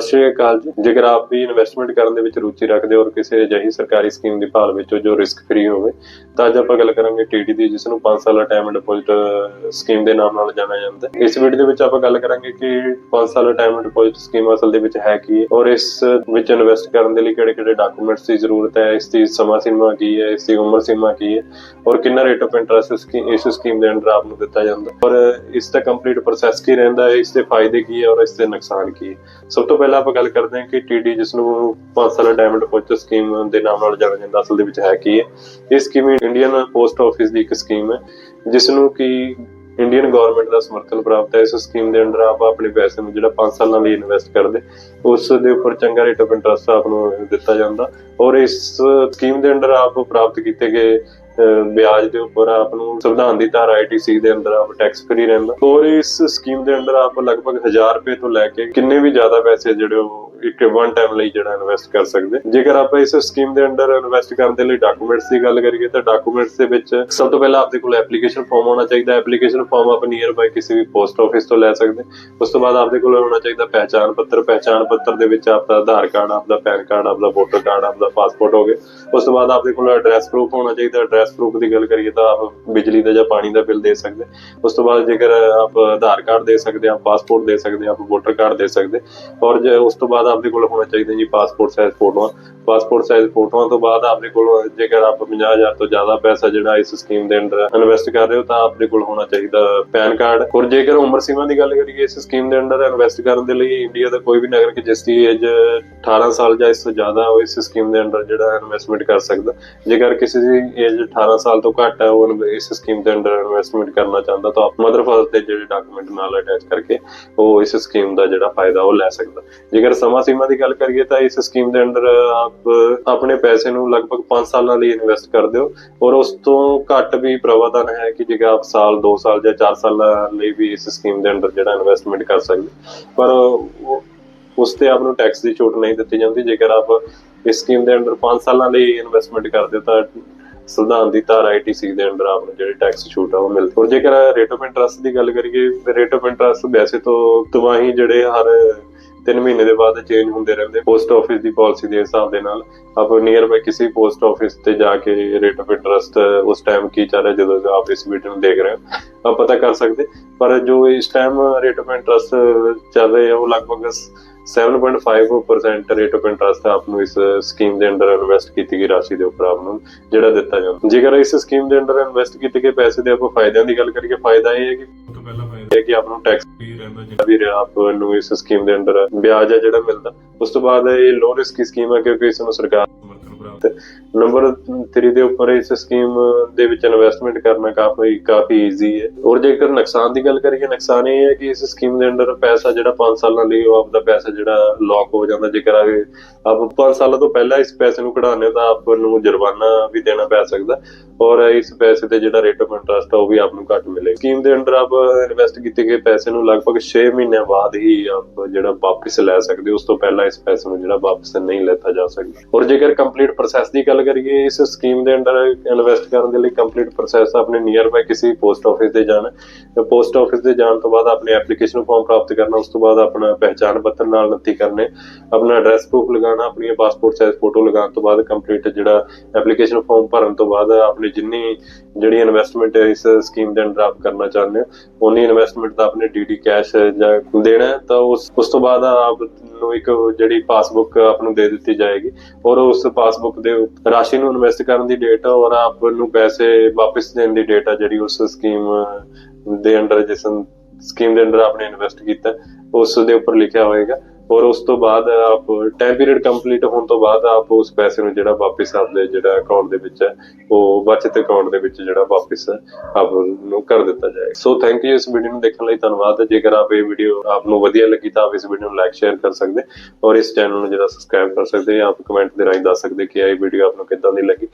ਸਤਿ ਸ਼੍ਰੀ ਅਕਾਲ ਜੀ। ਜੇਕਰ ਆਪ ਵੀ ਇਨਵੈਸਟਮੈਂਟ ਕਰਨ ਦੇ ਵਿੱਚ ਰੁਚੀ ਰੱਖਦੇ ਹੋ ਔਰ ਕਿਸੇ ਅਜਿਹੀ ਸਰਕਾਰੀ ਸਕੀਮ ਦੀ ਭਾਲ ਵਿੱਚ ਹੋ ਜੋ ਰਿਸਕ ਫ੍ਰੀ ਹੋਵੇ, ਤਾਂ ਅੱਜ ਆਪਾਂ ਗੱਲ ਕਰਾਂਗੇ ਟੀਡੀ ਦੀ, ਜਿਸ ਨੂੰ 5 ਸਾਲਾ ਟਾਈਮ ਡਿਪੋਜ਼ਿਟ ਸਕੀਮ ਦੇ ਨਾਮ ਨਾਲ ਜਾਣਿਆ ਜਾਂਦਾ ਹੈ। ਇਸ ਵੀਡੀਓ ਦੇ ਵਿੱਚ ਆਪਾਂ ਗੱਲ ਕਰਾਂਗੇ ਕਿ 5 ਸਾਲਾ ਟਾਈਮ ਡਿਪੋਜ਼ਿਟ ਸਕੀਮ ਅਸਲ ਦੇ ਵਿੱਚ ਹੈ ਕੀ ਔਰ ਇਸ ਵਿੱਚ ਇਨਵੈਸਟ ਕਰਨ ਦੇ ਲਈ ਕਿਹੜੇ-ਕਿਹੜੇ ਡਾਕੂਮੈਂਟਸ ਦੀ ਜ਼ਰੂਰਤ ਹੈ, ਇਸ ਦੀ ਸਮਾਂ ਸੀਮਾ ਕੀ ਹੈ, ਇਸ ਦੀ ਉਮਰ ਸੀਮਾ ਕੀ ਹੈ ਔਰ ਕਿੰਨਾ ਰੇਟ ਆਫ ਇੰਟਰਸਟ ਇਸ ਸਕੀਮ ਦੇ ਅੰਦਰ ਆਪ ਨੂੰ ਦਿੱਤਾ ਜਾਂਦਾ ਹੈ। ਔਰ ਇਸ ਦਾ ਕੰਪਲੀਟ ਪ੍ਰੋਸੈਸ ਕੀ ਰਹਿੰਦਾ ਹੈ, ਇਸ ਦੇ ਫਾਇਦੇ ਕੀ ਹੈ ਔਰ ਇਸ ਦੇ ਨੁਕਸਾਨ ਕੀ ਹੈ। ਸਭ ਤੋਂ ਪਹਿਲਾਂ ਆਪਾਂ ਗੱਲ ਕਰਦੇ ਹਾਂ ਕਿ ਟੀਡੀ ਜਿਸ ਨੂੰ 5 ਸਾਲਾ ਡਾਇਮੰਡ ਡਿਪੋਜ਼ਿਟ ਸਕੀਮ ਦੇ ਨਾਮ ਨਾਲ ਜਾਣਿਆ ਜਾਂਦਾ, ਅਸਲ ਦੇ ਵਿੱਚ ਹੈ ਕੀ ਹੈ। ਇਹ ਸਕੀਮ ਇੰਡੀਅਨ ਪੋਸਟ ਆਫਿਸ ਦੀ ਇੱਕ ਸਕੀਮ ਹੈ, ਜਿਸ ਨੂੰ ਕਿ ਇੰਡੀਅਨ ਗਵਰਨਮੈਂਟ ਦਾ ਸਮਰਥਨ ਪ੍ਰਾਪਤ ਹੈ। ਇਸ ਸਕੀਮ ਦੇ ਅੰਡਰ ਆਪ ਆਪਣੇ ਪੈਸੇ ਨੂੰ ਜਿਹੜਾ 5 ਸਾਲਾਂ ਲਈ ਇਨਵੈਸਟ ਕਰਦੇ, ਉਸ ਦੇ ਉੱਪਰ ਚੰਗਾ ਰੇਟ ਆਫ ਇੰਟਰਸਟ ਆਪ ਨੂੰ ਦਿੱਤਾ ਜਾਂਦਾ ਔਰ ਇਸ ਸਕੀਮ ਦੇ ਅੰਡਰ ਆਪ ਪ੍ਰਾਪਤ ਕੀਤੇ ਗਏ ਵਿਆਜ ਦੇ ਉੱਪਰ ਆਪ ਨੂੰ ਸੰਵਿਧਾਨ ਦੀ ਧਾਰਾ ਆਈਟੀਸੀ ਦੇ ਅੰਦਰ ਆਪ ਟੈਕਸ ਫਰੀ ਰਹਿੰਦਾ। ਔਰ ਇਸ ਸਕੀਮ ਦੇ ਅੰਦਰ ਆਪ ਲਗਭਗ 1000 ਰੁਪਏ ਤੋਂ ਲੈ ਕੇ ਕਿੰਨੇ ਵੀ ਜ਼ਿਆਦਾ ਪੈਸੇ ਜਿਹੜੇ ਉਹ ਇੱਕ ਵਨ ਟਾਈਮ ਲਈ ਜਿਹੜਾ ਇਨਵੈਸਟ ਕਰ ਸਕਦੇ। ਜੇਕਰ ਆਪਾਂ ਇਸ ਸਕੀਮ ਦੇ ਅੰਡਰ ਇਨਵੈਸਟ ਕਰਨ ਦੇ ਲਈ ਡਾਕੂਮੈਂਟਸ ਦੀ ਗੱਲ ਕਰੀਏ ਤਾਂ ਡਾਕੂਮੈਂਟਸ ਦੇ ਵਿੱਚ ਸਭ ਤੋਂ ਪਹਿਲਾਂ ਆਪਦੇ ਕੋਲ ਐਪਲੀਕੇਸ਼ਨ ਫਾਰਮ ਹੋਣਾ ਚਾਹੀਦਾ। ਐਪਲੀਕੇਸ਼ਨ ਫਾਰਮ ਆਪ ਨੀਅਰ ਬਾਈ ਕਿਸੇ ਵੀ ਪੋਸਟ ਆਫਿਸ ਤੋਂ ਲੈ ਸਕਦੇ। ਉਸ ਤੋਂ ਬਾਅਦ ਆਪਦੇ ਕੋਲ ਹੋਣਾ ਚਾਹੀਦਾ ਪਹਿਚਾਣ ਪੱਤਰ। ਪਹਿਚਾਣ ਪੱਤਰ ਦੇ ਵਿੱਚ ਆਪਦਾ ਆਧਾਰ ਕਾਰਡ ਆਪਦਾ ਪੈਨ ਕਾਰਡ ਆਪਦਾ ਵੋਟਰ ਕਾਰਡ ਆਪਦਾ ਪਾਸਪੋਰਟ ਹੋ ਗਿਆ ਉਸ ਤੋਂ ਬਾਅਦ ਆਪਦੇ ਕੋਲ ਐਡਰੈਸ ਪ੍ਰੂਫ ਹੋਣਾ ਚਾਹੀਦਾ। ਐਡਰੈਸ ਪ੍ਰੂਫ ਦੀ ਗੱਲ ਕਰੀਏ ਤਾਂ ਆਪ ਬਿਜਲੀ ਦਾ ਜਾਂ ਪਾਣੀ ਦਾ ਬਿੱਲ ਦੇ ਸਕਦੇ। ਉਸ ਤੋਂ ਬਾਅਦ ਜੇਕਰ ਆਪ ਆਧਾਰ ਕਾਰਡ ਦੇ ਸਕਦੇ, ਆਪ ਪਾਸਪੋਰਟ ਦੇ ਸਕਦੇ, ਆਪ ਵੋਟਰ ਕਾਰਡ ਦੇ ਸਕਦੇ। ਔਰ ਉਸ ਤੋਂ ਬਾਅਦ ਆਪਦੇ ਕੋਲ ਹੋਣਾ ਚਾਹੀਦਾ ਜੀ ਪਾਸਪੋਰਟ ਸਾਈਜ਼ ਫੋਟੋਆਂ ਪਾਸਪੋਰਟ ਸਾਈਜ਼ ਫੋਟੋਆਂ ਤੋਂ ਬਾਅਦ ਆਪਦੇ ਕੋਲ ਜੇਕਰ ਆਪ 50000 ਤੋਂ ਜ਼ਿਆਦਾ ਪੈਸਾ ਜਿਹੜਾ ਇਸ ਸਕੀਮ ਦੇ ਅੰਡਰ ਇਨਵੈਸਟ ਕਰ ਰਹੇ ਹੋ ਤਾਂ ਆਪਦੇ ਕੋਲ ਹੋਣਾ ਚਾਹੀਦਾ ਪੈਨ ਕਾਰਡ ਔਰ ਜੇਕਰ ਉਮਰ ਸੀਮਾ ਦੀ ਗੱਲ ਕਰੀਏ, ਇਸ ਸਕੀਮ ਦੇ ਅੰਡਰ ਇਨਵੈਸਟ ਕਰਨ ਦੇ ਲਈ ਇੰਡੀਆ ਦਾ ਕੋਈ ਵੀ ਨਾਗਰਿਕ ਜਿਸ ਦੀ ਏਜ 18 ਸਾਲ ਜਾਂ ਇਸ ਤੋਂ ਜ਼ਿਆਦਾ ਹੋ ਇਸ ਸਕੀਮ ਦੇ ਅੰਡਰ ਜਿਹੜਾ ਇਨਵੈਸਟਮੈਂਟ ਕਰ ਸਕਦਾ। ਜੇਕਰ ਕਿਸੇ ਦੀ ਏਜ 18 ਸਾਲ ਤੋਂ ਘੱਟ ਹੈ, ਉਹ ਇਸ ਸਕੀਮ ਦੇ ਅੰਦਰ ਇਨਵੈਸਟਮੈਂਟ ਕਰਨਾ ਚਾਹੁੰਦਾ ਤਾਂ ਆਪ ਮਦਰ ਫਾਦਰ ਦੇ ਜਿਹੜੇ ਡਾਕੂਮੈਂਟ ਨਾਲ ਅਟੈਚ ਕਰਕੇ ਉਹ ਇਸ ਸਕੀਮ ਦਾ ਜਿਹੜਾ ਫਾਇਦਾ ਉਹ ਲੈ ਸਕਦਾ। ਜੇਕਰ ਸਮਾਂ ਸੀਮਾ ਦੀ ਗੱਲ ਕਰੀਏ ਤਾਂ ਇਸ ਸਕੀਮ ਦੇ ਅੰਦਰ ਆਪ ਆਪਣੇ ਪੈਸੇ ਨੂੰ ਲਗਭਗ 5 ਸਾਲਾਂ ਲਈ ਇਨਵੈਸਟ ਕਰਦੇ ਹੋ ਔਰ ਉਸ ਤੋਂ ਘੱਟ ਵੀ ਪ੍ਰਾਵਧਾਨ ਹੈ ਕਿ ਜੇਕਰ ਆਪ ਸਾਲ 2 ਸਾਲ ਜਾਂ 4 ਸਾਲਾਂ ਲਈ ਵੀ ਇਸ ਸਕੀਮ ਦੇ ਅੰਡਰ ਜਿਹੜਾ ਇਨਵੈਸਟਮੈਂਟ ਕਰ ਸਕਦੇ ਪਰ ਉਸ ਤੇ ਆਪ ਨੂੰ ਟੈਕਸ ਦੀ ਛੋਟ ਨਹੀਂ ਦਿੱਤੀ ਜਾਂਦੀ। ਜੇਕਰ ਆਪ ਇਸ ਸਕੀਮ ਦੇ ਅੰਡਰ 5 ਸਾਲਾਂ ਲਈ ਇਨਵੈਸਟਮੈਂਟ ਕਰਦੇ ਹੋ ਤਾਂ ਸੰਵਿਧਾਨ ਦੀ ਧਾਰਾ ਆਈਟੀਸੀ ਦੇ ਅੰਡਰ ਆਪ ਨੂੰ ਜਿਹੜੀ ਟੈਕਸ ਛੂਟ ਆ ਉਹ ਮਿਲਦੀ। ਔਰ ਜੇਕਰ ਰੇਟ ਆਫ ਇੰਟਰਸਟ ਦੀ ਗੱਲ ਕਰੀਏ ਰੇਟ ਆਫ ਇੰਟਰਸਟ ਵੈਸੇ ਤੋਂ ਤਵਾਹੀ ਜਿਹੜੇ ਹਰ 3 ਮਹੀਨੇ ਦੇ ਬਾਅਦ ਚੇਂਜ ਹੁੰਦੇ ਰਹਿੰਦੇ। ਪੋਸਟ ਆਫਿਸ ਦੀ ਪਾਲਿਸੀ ਦੇ ਹਿਸਾਬ ਦੇ ਨਾਲ ਆਪ ਨੀਅਰ ਬਾਈ ਕਿਸੇ ਪੋਸਟ ਆਫਿਸ ਤੇ ਜਾ ਕੇ ਰੇਟ ਆਫ ਇੰਟਰਸਟ ਉਸ ਟਾਈਮ ਕੀ ਚੱਲ ਰਿਹਾ, ਜਦੋਂ ਆਪ ਇਸ ਵੀਡੀਓ ਨੂੰ ਦੇਖ ਰਹੇ ਹੋ, ਆਪ ਪਤਾ ਕਰ ਸਕਦੇ। ਪਰ ਜੋ ਇਸ ਟਾਈਮ ਰੇਟ ਆਫ ਇੰਟਰਸਟ ਚੱਲ ਰਿਹਾ ਹੈ ਉਹ ਲਗਭਗ 7.5% ਰੇਟ ਆਫ ਇੰਟਰਸਟ ਆਪ ਨੂੰ ਇਸ ਸਕੀਮ ਦੇ ਅੰਡਰ ਇਨਵੈਸਟ ਕੀਤੀ ਗਈ ਰਾਸ਼ੀ ਦੇ ਉੱਪਰ ਆਪ ਨੂੰ ਜਿਹੜਾ ਦਿੱਤਾ ਜਾਂਦਾ। ਜੇਕਰ ਇਸ ਸਕੀਮ ਦੇ ਅੰਡਰ ਇਨਵੈਸਟ ਕੀਤੇ ਗਏ ਪੈਸੇ ਦੇ ਆਪਾਂ ਫਾਇਦਿਆਂ ਦੀ ਗੱਲ ਕਰੀਏ, ਫਾਇਦਾ ਇਹ ਹੈ ਕਿ ਤੋਂ ਪਹਿਲਾ ਫਾਇਦਾ ਹੈ ਕਿ ਆਪ ਨੂੰ ਟੈਕਸ ਫ੍ਰੀ ਰਹਿੰਦਾ ਜਿਹੜਾ ਵੀ ਆਪ ਨੂੰ ਇਸ ਸਕੀਮ ਦੇ ਅੰਦਰ ਵਿਆਜ ਹੈ ਜਿਹੜਾ ਮਿਲਦਾ। ਉਸ ਤੋਂ ਬਾਅਦ ਇਹ ਲੋ ਰਿਸਕ ਸਕੀਮ ਹੈ ਕਿਉਂਕਿ ਇਸ ਨੂੰ ਸਰਕਾਰ ਸਮਰਥਨ ਨੰਬਰ 3 ਦੇ ਉੱਪਰ ਇਸ ਸਕੀਮ ਦੇ ਵਿੱਚ ਇਨਵੈਸਟਮੈਂਟ ਕਰਨਾ ਕਾਫੀ ਕਾਫੀ ਈਜ਼ੀ ਹੈ। ਔਰ ਜੇਕਰ ਨੁਕਸਾਨ ਦੀ ਗੱਲ ਕਰੀਏ, ਨੁਕਸਾਨ ਇਹ ਹੈ ਕਿ ਇਸ ਸਕੀਮ ਦੇ ਅੰਡਰ ਪੈਸਾ ਜਿਹੜਾ 5 ਸਾਲਾਂ ਲਈ ਉਹ ਆਪਦਾ ਪੈਸਾ ਜਿਹੜਾ ਲੌਕ ਹੋ ਜਾਂਦਾ। ਜੇਕਰ ਆਗੇ ਆਪ 5 ਸਾਲਾਂ ਤੋਂ ਪਹਿਲਾਂ ਇਸ ਪੈਸੇ ਨੂੰ ਕਢਾਉਂਦੇ ਤਾਂ ਆਪ ਨੂੰ ਜੁਰਮਾਨਾ ਵੀ ਦੇਣਾ ਪੈ ਸਕਦਾ। ਔਰ ਇਸ ਪੈਸੇ ਤੇ ਜਿਹੜਾ ਰੇਟ ਆਫ ਇੰਟਰਸਟ ਆ ਉਹ ਵੀ ਆਪ ਨੂੰ ਘੱਟ ਮਿਲੇ। ਸਕੀਮ ਦੇ ਅੰਦਰ ਆਪ ਇਨਵੈਸਟ ਕੀਤੇ ਗਏ ਪੈਸੇ ਨੂੰ ਲਗਭਗ 6 ਮਹੀਨਿਆਂ ਬਾਅਦ ਹੀ ਆਪ ਜਿਹੜਾ ਵਾਪਸ ਲੈ ਸਕਦੇ ਉਸ ਤੋਂ ਪਹਿਲਾਂ ਇਸ ਪੈਸੇ ਨੂੰ ਜਿਹੜਾ ਵਾਪਸ ਨਹੀਂ ਲੈਤਾ ਜਾ ਸਕਦਾ। ਔਰ ਜੇਕਰ ਕੰਪਲੀਟ ਪ੍ਰੋਸੈਸ ਦੀ ਗੱਲ ਕਰੀਏ, ਇਸ ਸਕੀਮ ਦੇ ਅੰਡਰ ਇਨਵੈਸਟ ਕਰਨ ਦੇ ਲਈ ਕੰਪਲੀਟ ਪ੍ਰੋਸੈਸ ਆਪਣੇ ਨੀਅਰ ਬਾਈ ਕਿਸੇ ਪੋਸਟ ਆਫਿਸ ਤੇ ਜਾਣਾ। ਪੋਸਟ ਆਫਿਸ ਤੇ ਜਾਣ ਤੋਂ ਬਾਅਦ ਆਪਣੇ ਐਪਲੀਕੇਸ਼ਨ ਫਾਰਮ ਪ੍ਰਾਪਤ ਕਰਨਾ, ਉਸ ਤੋਂ ਬਾਅਦ ਆਪਣਾ ਪਹਿਚਾਣ ਪੱਤਰ ਨਾਲ ਨੱਥੀ ਕਰਨੇ, ਆਪਣਾ ਐਡਰੈਸ ਪ੍ਰੂਫ ਲਗਾਉਣਾ ਆਪਣੀ ਪਾਸਪੋਰਟ ਸਾਈਜ਼ ਫੋਟੋ ਲਗਾਉਣ ਤੋਂ ਬਾਅਦ ਕੰਪਲੀਟ ਜਿਹੜਾ ਐਪਲੀਕੇਸ਼ਨ ਫਾਰਮ ਭਰਨ ਤੋਂ ਬਾਅਦ ਆਪਣੀ ਜਿੰਨੀ ਜਿਹੜੀ ਇਨਵੈਸਟਮੈਂਟ ਇਸ ਸਕੀਮ ਦੇ ਅੰਡਰ ਆਪ ਕਰਨਾ ਚਾਹੁੰਦੇ ਹੋ ਉਨੀ ਇਨਵੈਸਟਮੈਂਟ ਦਾ ਆਪਣੇ ਡੀਡੀ ਕੈਸ਼ ਜਾਂ ਦੇਣਾ ਤਾਂ ਉਸ ਉਸ ਤੋਂ ਬਾਅਦ ਆਪ ਨੂੰ ਇੱਕ ਜਿਹੜੀ ਪਾਸਬੁੱਕ ਆਪ ਨੂੰ ਦੇ ਦਿੱਤੀ ਜਾਏਗੀ। ਔਰ ਉਸ ਪਾਸਬੁੱਕ ਦੇ ਰਾਸ਼ੀ ਨੂੰ ਇਨਵੈਸਟ ਕਰਨ ਦੀ ਡੇਟ ਔਰ ਆਪ ਨੂੰ ਪੈਸੇ ਵਾਪਸ ਦੇਣ ਦੀ ਡੇਟ ਆ ਜਿਹੜੀ ਉਸ ਸਕੀਮ ਦੇ ਅੰਡਰ ਜਿਸ ਸਕੀਮ ਦੇ ਅੰਡਰ ਆਪਨੇ ਇਨਵੈਸਟ ਕੀਤਾ, ਉਸ ਦੇ ਉੱਪਰ ਲਿਖਿਆ ਹੋਏਗਾ। ਔਰ ਉਸ ਤੋਂ ਬਾਅਦ ਆਪ ਟਾਈਮ ਪੀਰੀਅਡ ਕੰਪਲੀਟ ਹੋਣ ਤੋਂ ਬਾਅਦ ਆਪ ਉਸ ਪੈਸੇ ਨੂੰ ਜਿਹੜਾ ਵਾਪਸ ਆਪਦੇ ਜਿਹੜਾ ਅਕਾਊਂਟ ਦੇ ਵਿੱਚ ਹੈ, ਉਹ ਬਚਤ ਅਕਾਊਂਟ ਦੇ ਵਿੱਚ ਜਿਹੜਾ ਵਾਪਸ ਆਪ ਨੂੰ ਕਰ ਦਿੱਤਾ ਜਾਏਗਾ। ਸੋ ਥੈਂਕ ਯੂ ਇਸ ਵੀਡੀਓ ਨੂੰ ਦੇਖਣ ਲਈ, ਧੰਨਵਾਦ। ਜੇਕਰ ਆਪ ਇਹ ਵੀਡੀਓ ਆਪ ਨੂੰ ਵਧੀਆ ਲੱਗੀ ਤਾਂ ਆਪ ਇਸ ਵੀਡੀਓ ਨੂੰ ਲਾਈਕ ਸ਼ੇਅਰ ਕਰ ਸਕਦੇ ਔਰ ਇਸ ਚੈਨਲ ਨੂੰ ਜਿਹੜਾ ਸਬਸਕ੍ਰਾਈਬ ਕਰ ਸਕਦੇ, ਆਪ ਕਮੈਂਟ ਦੇ ਰਾਹੀਂ ਦੱਸ ਸਕਦੇ ਕਿ ਇਹ ਵੀਡੀਓ ਆਪ ਨੂੰ ਕਿੱਦਾਂ ਦੀ ਲੱਗੀ।